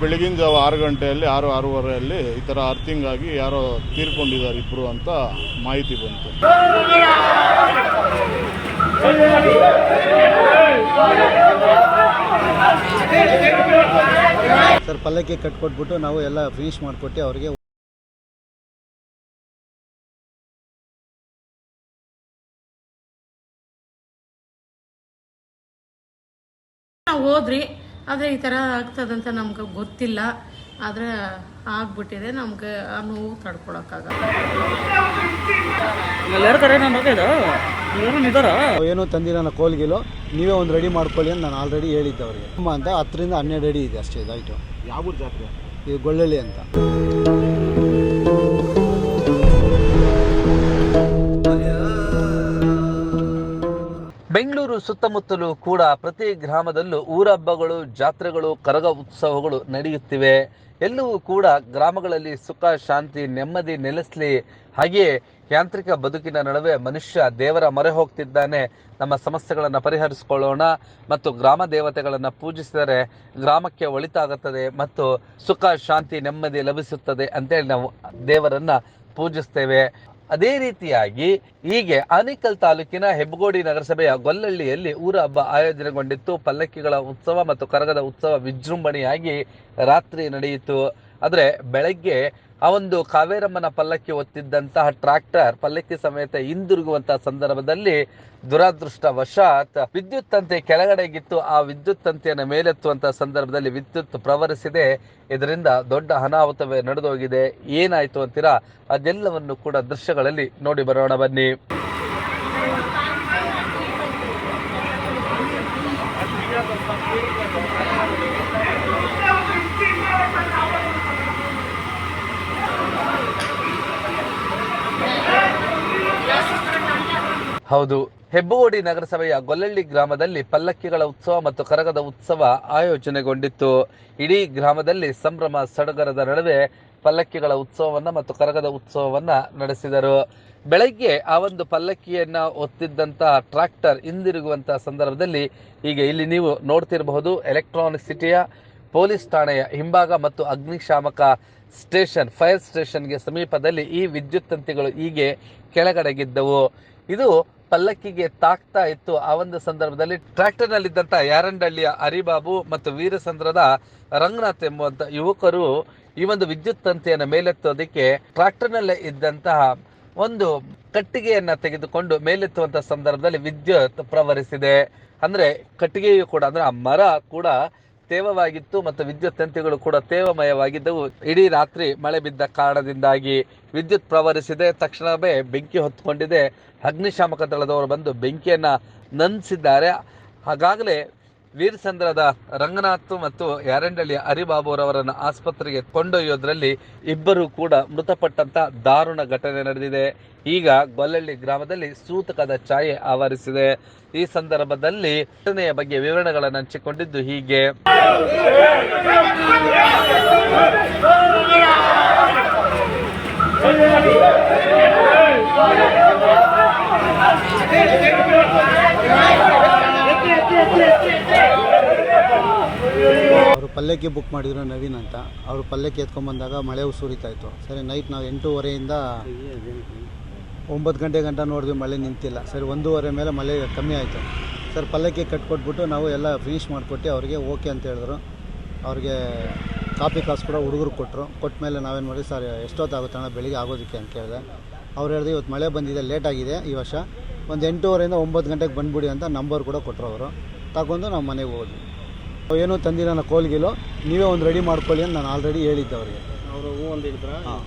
ಬೆಳಗಿನ ಜಾವ ಆರು ಗಂಟೆಯಲ್ಲಿ ಆರು ಆರೂವರೆಯಲ್ಲಿ ಈ ಥರ ಅರ್ಥಿಂಗ್ ಆಗಿ ಯಾರೋ ತೀರ್ಕೊಂಡಿದ್ದಾರೆ ಇಬ್ಬರು ಅಂತ ಮಾಹಿತಿ ಬಂತು. ಸರ್ ಪಲ್ಲಕ್ಕಿ ಕಟ್ಕೊಟ್ಬಿಟ್ಟು ನಾವು ಎಲ್ಲ ಫಿನಿಶ್ ಮಾಡಿಕೊಟ್ಟು ಅವರಿಗೆ ನಾವು ಹೋದ್ರಿ. ಆದರೆ ಈ ಥರ ಆಗ್ತದಂತ ನಮ್ಗೆ ಗೊತ್ತಿಲ್ಲ. ಆದರೆ ಆಗ್ಬಿಟ್ಟಿದೆ. ನಮ್ಗೆ ಆ ನೋವು ತಡ್ಕೊಳಕ್ಕಾಗಲ್ಲ. ಎಲ್ಲರ ಕರೆ ನಾನು ಹೋಗಿದ ಎಲ್ಲರೂ ಇದಾರ ಏನೂ ತಂದಿಲ್ಲ ನಾನು ಕೋಲ್ಗಿಲು. ನೀವೇ ಒಂದು ರೆಡಿ ಮಾಡ್ಕೊಳ್ಳಿ ಅಂತ ನಾನು ಆಲ್ರೆಡಿ ಹೇಳಿದ್ದೆ ಅವರಿಗೆ. ತುಂಬ ಅಂತ ಹತ್ತರಿಂದ ಹನ್ನೆರಡು ಅಡಿ ಇದೆ ಅಷ್ಟೇ ಇದಾಯಿತು ಯಾವ ಜಾತ್ರೆ? ಇದು ಗೊಳ್ಳಳ್ಳಿ ಅಂತ. ಬೆಂಗಳೂರು ಸುತ್ತಮುತ್ತಲೂ ಕೂಡ ಪ್ರತಿ ಗ್ರಾಮದಲ್ಲೂ ಊರಹಬ್ಬಗಳು, ಜಾತ್ರೆಗಳು, ಕರಗ ಉತ್ಸವಗಳು ನಡೆಯುತ್ತಿವೆ. ಎಲ್ಲವೂ ಕೂಡ ಗ್ರಾಮಗಳಲ್ಲಿ ಸುಖ, ಶಾಂತಿ, ನೆಮ್ಮದಿ ನೆಲೆಸಲಿ. ಹಾಗೆಯೇ ಯಾಂತ್ರಿಕ ಬದುಕಿನ ನಡುವೆ ಮನುಷ್ಯ ದೇವರ ಮೊರೆ ಹೋಗ್ತಿದ್ದಾನೆ. ನಮ್ಮ ಸಮಸ್ಯೆಗಳನ್ನು ಪರಿಹರಿಸಿಕೊಳ್ಳೋಣ ಮತ್ತು ಗ್ರಾಮ ದೇವತೆಗಳನ್ನು ಪೂಜಿಸಿದರೆ ಗ್ರಾಮಕ್ಕೆ ಒಳಿತಾಗುತ್ತದೆ ಮತ್ತು ಸುಖ, ಶಾಂತಿ, ನೆಮ್ಮದಿ ಲಭಿಸುತ್ತದೆ ಅಂತೇಳಿ ನಾವು ದೇವರನ್ನು ಪೂಜಿಸ್ತೇವೆ. ಅದೇ ರೀತಿಯಾಗಿ ಹೀಗೆ ಆನೇಕಲ್ ತಾಲೂಕಿನ ಹೆಬ್ಬಗೋಡಿ ನಗರಸಭೆಯ ಗೊಲ್ಲಳ್ಳಿಯಲ್ಲಿ ಊರ ಹಬ್ಬ ಆಯೋಜನೆಗೊಂಡಿತ್ತು. ಪಲ್ಲಕ್ಕಿಗಳ ಉತ್ಸವ ಮತ್ತು ಕರಗದ ಉತ್ಸವ ವಿಜೃಂಭಣೆಯಾಗಿ ರಾತ್ರಿ ನಡೆಯಿತು. ಆದರೆ ಬೆಳಗ್ಗೆ ಆ ಒಂದು ಕಾವೇರಮ್ಮನ ಪಲ್ಲಕ್ಕಿ ಒತ್ತಿದ್ದಂತಹ ಟ್ರಾಕ್ಟರ್ ಪಲ್ಲಕ್ಕಿ ಸಮೇತ ಹಿಂದಿರುಗುವಂತಹ ಸಂದರ್ಭದಲ್ಲಿ ದುರಾದೃಷ್ಟವಶಾತ್ ವಿದ್ಯುತ್ ತಂತಿ ಕೆಳಗಡೆಗಿತ್ತು ಆ ವಿದ್ಯುತ್ ತಂತಿಯನ್ನು ಮೇಲೆತ್ತುವಂತಹ ಸಂದರ್ಭದಲ್ಲಿ ವಿದ್ಯುತ್ ಪ್ರವರಿಸಿದೆ. ಇದರಿಂದ ದೊಡ್ಡ ಅನಾಹುತವೇ ನಡೆದೋಗಿದೆ. ಏನಾಯ್ತು ಅಂತೀರಾ? ಅದೆಲ್ಲವನ್ನು ಕೂಡ ದೃಶ್ಯಗಳಲ್ಲಿ ನೋಡಿ ಬರೋಣ ಬನ್ನಿ. ಹೌದು. ಹೆಬ್ಬಗೋಡಿ ನಗರಸಭೆಯ ಗೊಲ್ಲಳ್ಳಿ ಗ್ರಾಮದಲ್ಲಿ ಪಲ್ಲಕ್ಕಿಗಳ ಉತ್ಸವ ಮತ್ತು ಕರಗದ ಉತ್ಸವ ಆಯೋಜನೆಗೊಂಡಿತ್ತು. ಇಡೀ ಗ್ರಾಮದಲ್ಲಿ ಸಂಭ್ರಮ ಸಡಗರದ ನಡುವೆ ಪಲ್ಲಕ್ಕಿಗಳ ಉತ್ಸವವನ್ನ ಮತ್ತು ಕರಗದ ಉತ್ಸವವನ್ನ ನಡೆಸಿದರು. ಬೆಳಗ್ಗೆ ಆ ಒಂದು ಪಲ್ಲಕ್ಕಿಯನ್ನ ಒತ್ತಿದ್ದಂತಹ ಟ್ರಾಕ್ಟರ್ ಹಿಂದಿರುಗುವಂತಹ ಸಂದರ್ಭದಲ್ಲಿ ಈಗ ಇಲ್ಲಿ ನೀವು ನೋಡ್ತಿರಬಹುದು. ಎಲೆಕ್ಟ್ರಾನಿಕ್ ಸಿಟಿಯ ಪೊಲೀಸ್ ಠಾಣೆಯ ಹಿಂಭಾಗ ಮತ್ತು ಅಗ್ನಿಶಾಮಕ ಸ್ಟೇಷನ್, ಫೈರ್ ಸ್ಟೇಷನ್ಗೆ ಸಮೀಪದಲ್ಲಿ ಈ ವಿದ್ಯುತ್ ತಂತಿಗಳು ಹೀಗೆ ಕೆಳಗಡೆಗಿದ್ದವು ಇದು ಪಲ್ಲಕ್ಕಿಗೆ ತಾಕ್ತಾ ಇತ್ತು ಆ ಒಂದು ಸಂದರ್ಭದಲ್ಲಿ ಟ್ರ್ಯಾಕ್ಟರ್ನಲ್ಲಿದ್ದಂಥ ಯಾರಂಡಳ್ಳಿಯ ಹರಿಬಾಬು ಮತ್ತು ವೀರಸಂದ್ರದ ರಂಗನಾಥ್ ಎಂಬುವಂಥ ಯುವಕರು ಈ ಒಂದು ವಿದ್ಯುತ್ ತಂತಿಯನ್ನು ಮೇಲೆತ್ತೋದಕ್ಕೆ ಟ್ರ್ಯಾಕ್ಟರ್ನಲ್ಲೇ ಇದ್ದಂತಹ ಒಂದು ಕಟ್ಟಿಗೆಯನ್ನ ತೆಗೆದುಕೊಂಡು ಮೇಲೆತ್ತುವಂತ ಸಂದರ್ಭದಲ್ಲಿ ವಿದ್ಯುತ್ ಪ್ರವರಿಸಿದೆ ಅಂದ್ರೆ ಕಟ್ಟಿಗೆಯು ಕೂಡ, ಅಂದ್ರೆ ಆ ಮರ ಕೂಡ ತೇವವಾಗಿತ್ತು ಮತ್ತು ವಿದ್ಯುತ್ ತಂತಿಗಳು ಕೂಡ ತೇವಮಯವಾಗಿದ್ದವು. ಇಡೀ ರಾತ್ರಿ ಮಳೆ ಬಿದ್ದ ಕಾರಣದಿಂದಾಗಿ ವಿದ್ಯುತ್ ಪ್ರವರಿಸಿದೆ. ತಕ್ಷಣವೇ ಬೆಂಕಿ ಹೊತ್ತುಕೊಂಡಿದೆ ಅಗ್ನಿಶಾಮಕ ದಳದವರು ಬಂದು ಬೆಂಕಿಯನ್ನು ನಂದಿಸಿದ್ದಾರೆ. ಹಾಗಾಗಲೇ ವೀರಸಂದ್ರದ ರಂಗನಾಥ್ ಮತ್ತು ಯಾರಂಡಳ್ಳಿಯ ಹರಿಬಾಬುರವರನ್ನು ಆಸ್ಪತ್ರೆಗೆ ಕೊಂಡೊಯ್ಯೋದ್ರಲ್ಲಿ ಇಬ್ಬರು ಕೂಡ ಮೃತಪಟ್ಟಂತ ದಾರುಣ ಘಟನೆ ನಡೆದಿದೆ. ಈಗ ಗೊಲ್ಲಳ್ಳಿ ಗ್ರಾಮದಲ್ಲಿ ಸೂತಕದ ಛಾಯೆ ಆವರಿಸಿದೆ. ಈ ಸಂದರ್ಭದಲ್ಲಿ ಘಟನೆಯ ಬಗ್ಗೆ ವಿವರಣೆಗಳನ್ನು ಹಂಚಿಕೊಂಡಿದ್ದು ಹೀಗೆ. ಪಲ್ಲಕ್ಕಿ ಬುಕ್ ಮಾಡಿದ್ರು ನವೀನ್ ಅಂತ. ಅವರು ಪಲ್ಲಕ್ಕಿ ಎತ್ಕೊಂಬಂದಾಗ ಮಳೆ ಸುರಿತಾ ಇತ್ತು. ಸರಿ ನೈಟ್ ನಾವು ಎಂಟೂವರೆಯಿಂದ ಒಂಬತ್ತು ಗಂಟೆ ಗಂಟ ನೋಡಿದ್ವಿ ಮಳೆ ನಿಂತಿಲ್ಲ. ಸರಿ, ಒಂದೂವರೆ ಮೇಲೆ ಮಳೆ ಕಮ್ಮಿ ಆಯಿತು. ಸರ್ ಪಲ್ಲಕ್ಕಿ ಕಟ್ಕೊಟ್ಬಿಟ್ಟು ನಾವು ಎಲ್ಲ ಫಿನಿಶ್ ಮಾಡಿಕೊಟ್ಟು ಅವ್ರಿಗೆ ಓಕೆ ಅಂತ ಹೇಳಿದ್ರು. ಅವ್ರಿಗೆ ಕಾಪಿ ಕಾಸು ಕೂಡ ಹುಡುಗರು ಕೊಟ್ಟರು ಕೊಟ್ಟ ಮೇಲೆ ನಾವೇನು ಮಾಡಿ ಸರ್, ಎಷ್ಟೊತ್ತಾಗುತ್ತೆ ಅಣ್ಣ ಬೆಳಿಗ್ಗೆ ಆಗೋದಕ್ಕೆ? ಅಂತ ಕೇಳಿದೆ. ಅವ್ರು ಹೇಳಿದ್ರು, ಇವತ್ತು ಮಳೆ ಬಂದಿದೆ ಲೇಟ್ ಆಗಿದೆ ಈ ವರ್ಷ. ಒಂದು ಎಂಟೂವರೆಯಿಂದ ಒಂಬತ್ತು ಗಂಟೆಗೆ ಬಂದ್ಬಿಡಿ ಅಂತ ನಂಬರ್ ಕೂಡ ಕೊಟ್ಟರು ಅವರು. ತಗೊಂಡು ನಾವು ಮನೆಗೆ ಹೋದ್ವಿ. ಏನೂ ತಂದಿಲ್ಲ ನಾನು ಕೋಲ್ಗಿಲು ನೀವೇ ಒಂದು ರೆಡಿ ಮಾಡ್ಕೊಳ್ಳಿ ಅಂತ ನಾನು ಆಲ್ರೆಡಿ ಹೇಳಿದ್ದೆ ಅವರಿಗೆ. ಅವರು ಹೂ ಅಂದಿದ್ರ ಹಾಂ.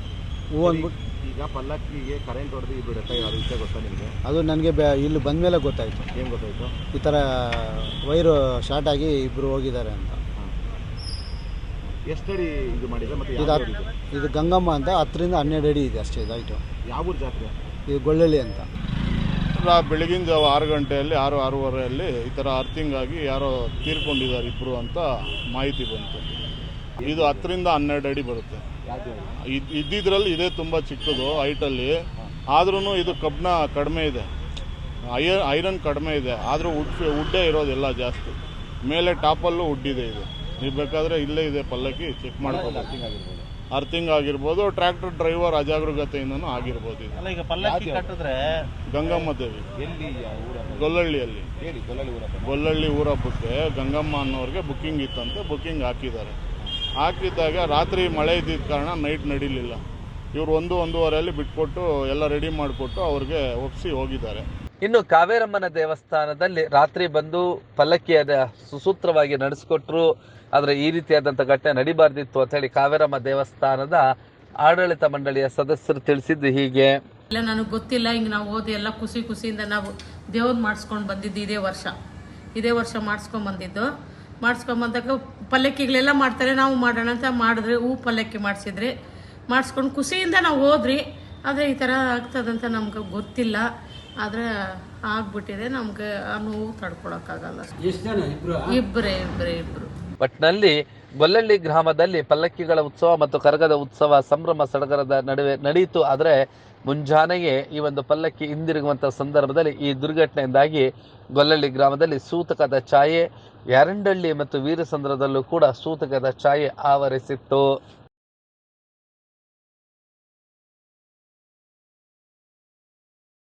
ಹೂ ಅಂದ್ಬಿಟ್ಟು ಈಗ ಪಲ್ಲಕ್ಕಿಗೆ ಕರೆಂಟ್ ಹೊಡೆದು ಇದು ಬಿಡುತ್ತೆ? ಅದು ವಿಷಯ ಗೊತ್ತಾ ನಿಮಗೆ? ಅದು ನನಗೆ ಬೆ ಇಲ್ಲಿ ಬಂದ ಮೇಲೆ ಗೊತ್ತಾಯಿತು. ಏನು ಗೊತ್ತಾಯ್ತು? ಈ ಥರ ವೈರು ಶಾರ್ಟ್ ಆಗಿ ಇಬ್ಬರು ಹೋಗಿದ್ದಾರೆ ಅಂತ. ಎಷ್ಟಡಿ ಇದು ಮಾಡಿದೆ ಮತ್ತೆ ಇದು ಇದು ಗಂಗಮ್ಮ ಅಂತ ಹತ್ತರಿಂದ ಹನ್ನೆರಡು ಅಡಿ ಇದೆ ಅಷ್ಟೇ ಇದಾಯಿತು ಯಾವ ಊರು ಜಾತ್ರೆ? ಇದು ಗೊಳ್ಳಳ್ಳಿ ಅಂತ. ಬೆಳಗಿನ ಜಾವ ಆರು ಗಂಟೆಯಲ್ಲಿ, ಆರು, ಆರೂವರೆಯಲ್ಲಿ ಈ ಥರ ಅರ್ಥಿಂಗ್ ಆಗಿ ಯಾರೋ ತೀರ್ಕೊಂಡಿದ್ದಾರೆ ಇಬ್ಬರು ಅಂತ ಮಾಹಿತಿ ಬಂತು. ಇದು ಹತ್ತರಿಂದ ಹನ್ನೆರಡು ಅಡಿ ಬರುತ್ತೆ. ಇದ್- ಇದ್ದಿದ್ರಲ್ಲಿ ಇದೇ ತುಂಬ ಚಿಕ್ಕದು ಹೈಟಲ್ಲಿ. ಆದ್ರೂ ಇದು ಕಬ್ಬಿಣ ಕಡಿಮೆ ಇದೆ. ಐರನ್ ಕಡಿಮೆ ಇದೆ. ಆದರೂ ಉಡ್, ಉಡ್ಡೇ ಇರೋದೆಲ್ಲ ಜಾಸ್ತಿ. ಮೇಲೆ ಟಾಪಲ್ಲೂ ಉಡ್ಡಿದೆ ಇದೆ. ನೀವು ಬೇಕಾದರೆ ಇಲ್ಲೇ ಇದೆ ಪಲ್ಲಕ್ಕಿ ಚೆಕ್ ಮಾಡ್ಕೋಬೇಕು ಅರ್ಥಿಂಗ್ ಆಗಿರ್ಬೋದು ಟ್ರ್ಯಾಕ್ಟರ್ ಡ್ರೈವರ್ ಅಜಾಗರೂಕತೆಯಿಂದನೂ ಆಗಿರ್ಬೋದು ಇದು. ಅಲ್ಲ ಈಗ ಪಲ್ಲಕ್ಕಿ ಕಟ್ಟಿದ್ರೆ ಗಂಗಮ್ಮ ದೇವಿ. ಎಲ್ಲಿ ಗೊಲ್ಲಳ್ಳಿಯಲ್ಲಿ. ಹೇಳಿ ಊರಪ್ಪ. ಗೊಲ್ಲಳ್ಳಿ ಊರಬ್ಬಕ್ಕೆ ಗಂಗಮ್ಮ ಅನ್ನೋರಿಗೆ ಬುಕ್ಕಿಂಗ್ ಇತ್ತಂತೆ ಬುಕ್ಕಿಂಗ್ ಹಾಕಿದ್ದಾರೆ. ಹಾಕಿದ್ದಾಗ ರಾತ್ರಿ ಮಳೆ ಇದ್ದಿದ್ದ ಕಾರಣ ನೈಟ್ ನಡೀಲಿಲ್ಲ. ಇವರು ಒಂದು ಒಂದೂವರೆಯಲ್ಲಿ ಬಿಟ್ಕೊಟ್ಟು ಎಲ್ಲ ರೆಡಿ ಮಾಡಿಕೊಟ್ಟು ಅವ್ರಿಗೆ ಒಪ್ಪಿಸಿ ಹೋಗಿದ್ದಾರೆ. ಇನ್ನು ಕಾವೇರಮ್ಮನ ದೇವಸ್ಥಾನದಲ್ಲಿ ರಾತ್ರಿ ಬಂದು ಪಲ್ಲಕ್ಕಿಯಾದ ಸುಸೂತ್ರವಾಗಿ ನಡೆಸಿಕೊಟ್ರು, ಆದರೆ ಈ ರೀತಿಯಾದಂಥ ಘಟನೆ ನಡಿಬಾರ್ದಿತ್ತು ಅಂತ ಹೇಳಿ ಕಾವೇರಮ್ಮ ದೇವಸ್ಥಾನದ ಆಡಳಿತ ಮಂಡಳಿಯ ಸದಸ್ಯರು ತಿಳಿಸಿದ್ದು ಹೀಗೆ. ಇಲ್ಲ, ನನಗೆ ಗೊತ್ತಿಲ್ಲ, ಹಿಂಗೆ ನಾವು ಓದಿ ಎಲ್ಲ ಖುಷಿ ಖುಷಿಯಿಂದ ನಾವು ದೇವ್ರ ಮಾಡಿಸ್ಕೊಂಡು ಬಂದಿದ್ದು ಇದೇ ವರ್ಷ. ಇದೇ ವರ್ಷ ಮಾಡಿಸ್ಕೊಂಡ್ ಬಂದಿದ್ದು. ಮಾಡಿಸ್ಕೊಂಡ್ ಬಂದಾಗ ಪಲ್ಲಕ್ಕಿಗಳೆಲ್ಲ ಮಾಡ್ತಾರೆ, ನಾವು ಮಾಡೋಣ ಅಂತ ಮಾಡಿದ್ರೆ ಹೂ ಪಲ್ಲಕ್ಕಿ ಮಾಡಿಸಿದ್ರಿ. ಮಾಡಿಸ್ಕೊಂಡು ಖುಷಿಯಿಂದ ನಾವು ಹೋದ್ರಿ, ಆದರೆ ಈ ಥರ ಆಗ್ತದಂತ ನಮ್ಗೆ ಗೊತ್ತಿಲ್ಲ. ಆದರೆ ಆಗ್ಬಿಟ್ಟಿದೆ ನಮ್ಗೆ ಆ ನೋವು ತಡ್ಕೊಳಕ್ಕಾಗಲ್ಲ. ಇಬ್ಬರೇ ಇಬ್ಬರೇ ಇಬ್ಬರು ಒಟ್ಟಿನಲ್ಲಿ ಗೊಲ್ಲಳ್ಳಿ ಗ್ರಾಮದಲ್ಲಿ ಪಲ್ಲಕ್ಕಿಗಳ ಉತ್ಸವ ಮತ್ತು ಕರಗದ ಉತ್ಸವ ಸಂಭ್ರಮ ಸಡಗರದ ನಡುವೆ ನಡೆಯಿತು ಆದರೆ ಮುಂಜಾನೆಯೇ ಈ ಒಂದು ಪಲ್ಲಕ್ಕಿ ಹಿಂದಿರುಗುವಂಥ ಸಂದರ್ಭದಲ್ಲಿ ಈ ದುರ್ಘಟನೆಯಿಂದಾಗಿ ಗೊಲ್ಲಳ್ಳಿ ಗ್ರಾಮದಲ್ಲಿ ಸೂತಕದ ಛಾಯೆ ಯಾರಂಡಳ್ಳಿ ಮತ್ತು ವೀರಸಂದ್ರದಲ್ಲೂ ಕೂಡ ಸೂತಕದ ಛಾಯೆ ಆವರಿಸಿತ್ತು.